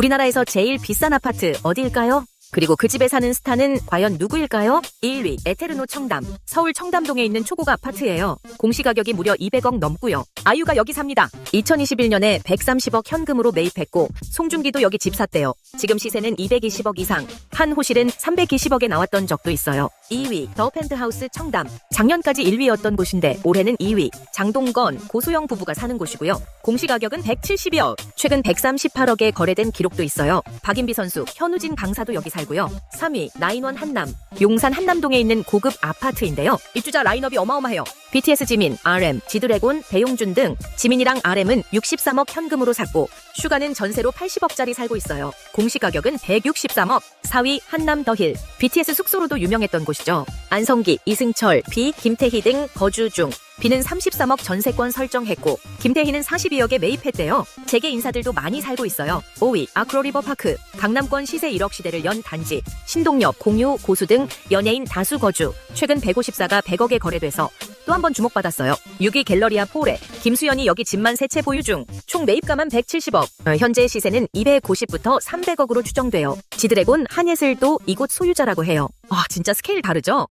우리나라에서 제일 비싼 아파트 어디일까요? 그리고 그 집에 사는 스타는 과연 누구일까요? 1위 에테르노 청담 서울 청담동에 있는 초고가 아파트예요. 공시가격이 무려 200억 넘고요. 아유가 여기 삽니다. 2021년에 130억 현금으로 매입했고 송중기도 여기 집 샀대요. 지금 시세는 220억 이상. 한 호실은 320억에 나왔던 적도 있어요. 2위 더 펜트하우스 청담 작년까지 1위였던 곳인데 올해는 2위 장동건 고소영 부부가 사는 곳이고요. 공시가격은 170억 최근 138억에 거래된 기록도 있어요. 박인비 선수 현우진 강사도 여기 살고요. 3위 나인원 한남 용산 한남동에 있는 고급 아파트인데요. 입주자 라인업이 어마어마해요. BTS 지민, RM, 지드래곤, 배용준 등 지민이랑 RM은 63억 현금으로 샀고 슈가는 전세로 80억짜리 살고 있어요. 공시가격은 163억. 4위 한남 더힐 BTS 숙소로도 유명했던 곳이죠. 안성기, 이승철, 비, 김태희 등 거주 중 비는 33억 전세권 설정했고 김태희는 42억에 매입했대요. 재계 인사들도 많이 살고 있어요. 5위 아크로리버 파크 강남권 시세 1억 시대를 연 단지 신동엽, 공유, 고수 등 연예인 다수 거주 최근 154가 100억에 거래돼서 또 한 번 주목받았어요. 6위 갤러리아 포레 김수현이 여기 집만 세 채 보유 중 총 매입가만 170억 어, 현재 시세는 290부터 300억으로 추정돼요. 지드래곤 한예슬도 이곳 소유자라고 해요. 와 진짜 스케일 다르죠?